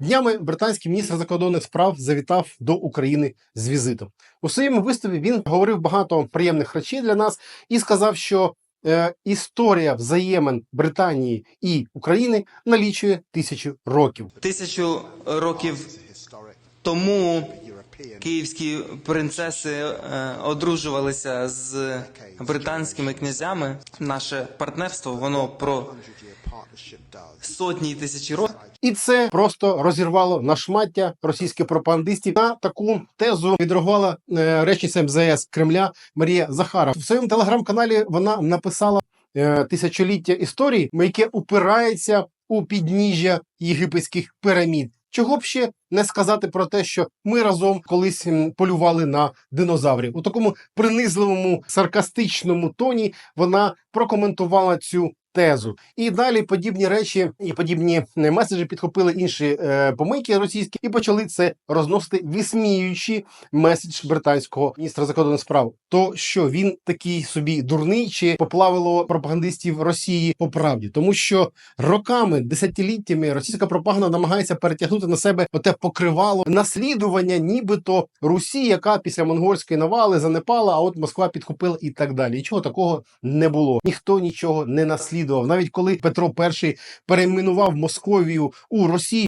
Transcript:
Днями британський міністр закордонних справ завітав до України з візитом. У своєму виступі він говорив багато приємних речей для нас і сказав, що е, історія взаємин Британії і України налічує тисячу років. Тисячу років тому київські принцеси е, одружувалися з британськими князями. Наше партнерство воно про сотні тисячі років. І це просто розірвало на шмаття російських пропагандистів. На таку тезу відреагувала е, речниця МЗС Кремля Марія Захарова. В своєму телеграм-каналі вона написала е, тисячоліття історії, яке упирається у підніжжя єгипетських пірамід. Чого б ще не сказати про те, що ми разом колись полювали на динозаврів у такому принизливому саркастичному тоні. Вона прокоментувала цю тезу. І далі подібні речі і подібні е, меседжі підхопили інші е, помийки російські і почали це розносити, висміюючи меседж британського міністра закордонних справ. То що він такий собі дурний чи поплавило пропагандистів Росії по правді, тому що роками, десятиліттями російська пропаганда намагається перетягнути на себе оте покривало наслідування, нібито Русі, яка після монгольської навали занепала, а от Москва підхопила і так далі. Нічого такого не було. Ніхто нічого не наслідував. Навіть коли Петро І перейменував Московію у Росію.